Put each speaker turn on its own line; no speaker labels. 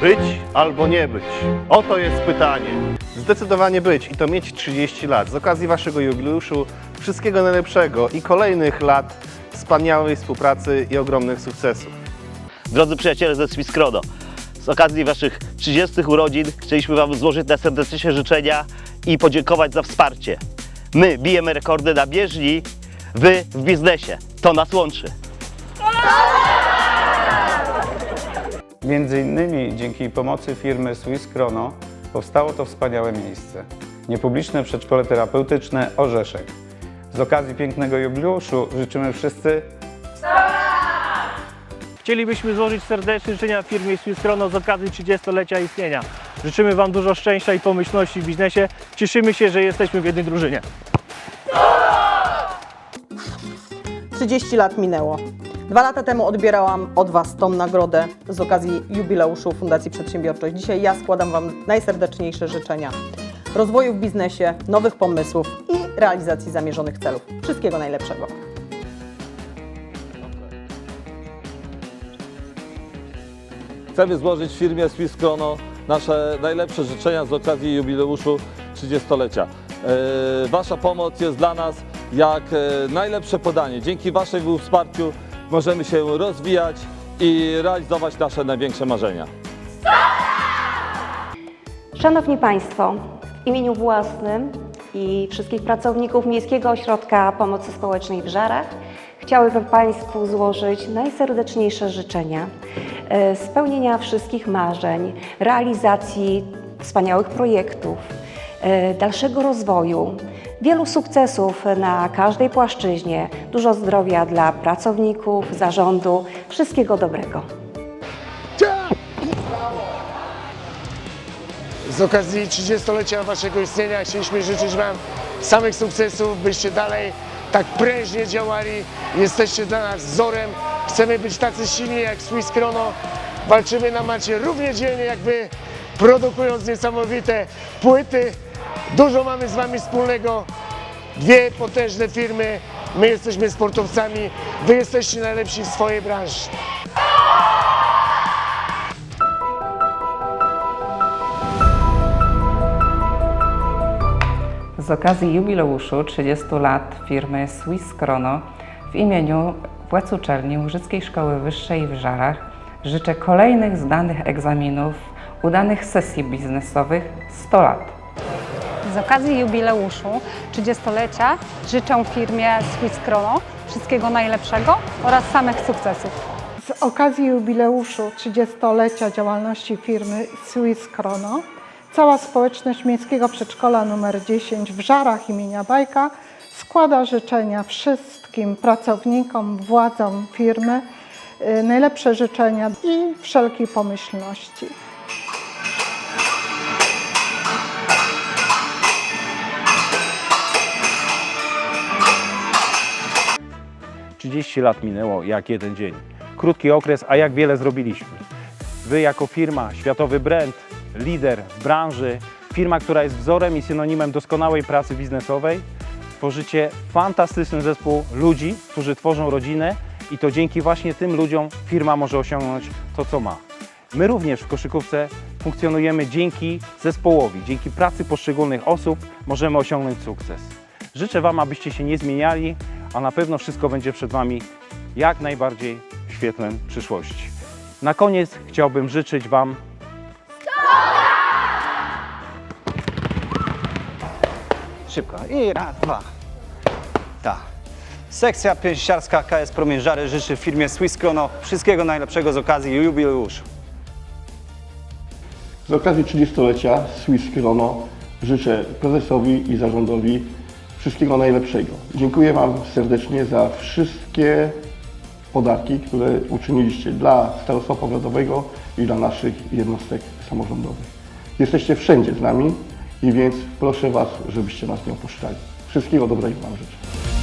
Być albo nie być? Oto jest pytanie. Zdecydowanie być i to mieć 30 lat. Z okazji Waszego jubileuszu wszystkiego najlepszego i kolejnych lat wspaniałej współpracy i ogromnych sukcesów.
Drodzy przyjaciele ze Swisskrono, z okazji Waszych 30 urodzin chcieliśmy Wam złożyć najserdeczniejsze życzenia i podziękować za wsparcie. My bijemy rekordy na bieżni, Wy w biznesie. To nas łączy.
Między innymi dzięki pomocy firmy Swiss Chrono powstało to wspaniałe miejsce. Niepubliczne przedszkole terapeutyczne Orzeszek. Z okazji pięknego jubileuszu życzymy wszyscy
Chcielibyśmy złożyć serdeczne życzenia firmie Swiss Chrono z okazji 30-lecia istnienia. Życzymy Wam dużo szczęścia i pomyślności w biznesie. Cieszymy się, że jesteśmy w jednej drużynie.
30 lat minęło. Dwa lata temu odbierałam od Was tą nagrodę z okazji jubileuszu Fundacji Przedsiębiorczość. Dzisiaj ja składam Wam najserdeczniejsze życzenia rozwoju w biznesie, nowych pomysłów i realizacji zamierzonych celów. Wszystkiego najlepszego.
Chcemy złożyć firmie Swiss Chrono nasze najlepsze życzenia z okazji jubileuszu 30-lecia. E, Wasza pomoc jest dla nas jak e, najlepsze podanie. Dzięki Waszemu wsparciu możemy się rozwijać i realizować nasze największe marzenia.
Szanowni Państwo, w imieniu własnym i wszystkich pracowników Miejskiego Ośrodka Pomocy Społecznej w Żarach chciałabym Państwu złożyć najserdeczniejsze życzenia e, spełnienia wszystkich marzeń, realizacji wspaniałych projektów, e, dalszego rozwoju, wielu sukcesów na każdej płaszczyźnie, dużo zdrowia dla pracowników, zarządu, wszystkiego dobrego.
Z okazji 30-lecia Waszego istnienia chcieliśmy życzyć Wam samych sukcesów, byście dalej tak prężnie działali. Jesteście dla nas wzorem. Chcemy być tacy silni jak Swiss Chrono. Walczymy na macie równie dzielnie jak Wy, produkując niesamowite płyty. Dużo mamy z Wami wspólnego. Dwie potężne firmy. My jesteśmy sportowcami. Wy jesteście najlepsi w swojej branży.
Z okazji jubileuszu 30 lat firmy Swiss Chrono w imieniu władz uczelni Łużyckiej Szkoły Wyższej w Żarach życzę kolejnych zdanych egzaminów, udanych sesji biznesowych 100 lat.
Z okazji jubileuszu 30-lecia życzę firmie Swiss Chrono wszystkiego najlepszego oraz samych sukcesów.
Z okazji jubileuszu 30-lecia działalności firmy Swiss Chrono cała społeczność Miejskiego Przedszkola nr 10 w Żarach imienia Bajka składa życzenia wszystkim pracownikom, władzom firmy, y, najlepsze życzenia i wszelkiej pomyślności.
- 30 lat minęło jak jeden dzień. Krótki okres, a jak wiele zrobiliśmy. Wy jako firma, światowy brand, lider branży, firma, która jest wzorem i synonimem doskonałej pracy biznesowej, tworzycie fantastyczny zespół ludzi, którzy tworzą rodzinę i to dzięki właśnie tym ludziom firma może osiągnąć to, co ma. My również w koszykówce funkcjonujemy dzięki zespołowi, dzięki pracy poszczególnych osób możemy osiągnąć sukces. Życzę Wam, abyście się nie zmieniali, a na pewno wszystko będzie przed Wami jak najbardziej w świetle przyszłości. Na koniec chciałbym życzyć Wam
Szybko. I raz, dwa. Tak. Sekcja pięściarska KS Promień Żary życzy firmie Swiss Chrono wszystkiego najlepszego z okazji jubileuszu.
Z okazji 30-lecia Swiss Chrono życzę prezesowi i zarządowi wszystkiego najlepszego. Dziękuję Wam serdecznie za wszystkie podarki, które uczyniliście dla starostwa powiatowego i dla naszych jednostek samorządowych. Jesteście wszędzie z nami i więc proszę Was, żebyście nas nie opuszczali. Wszystkiego dobrego Wam życzę.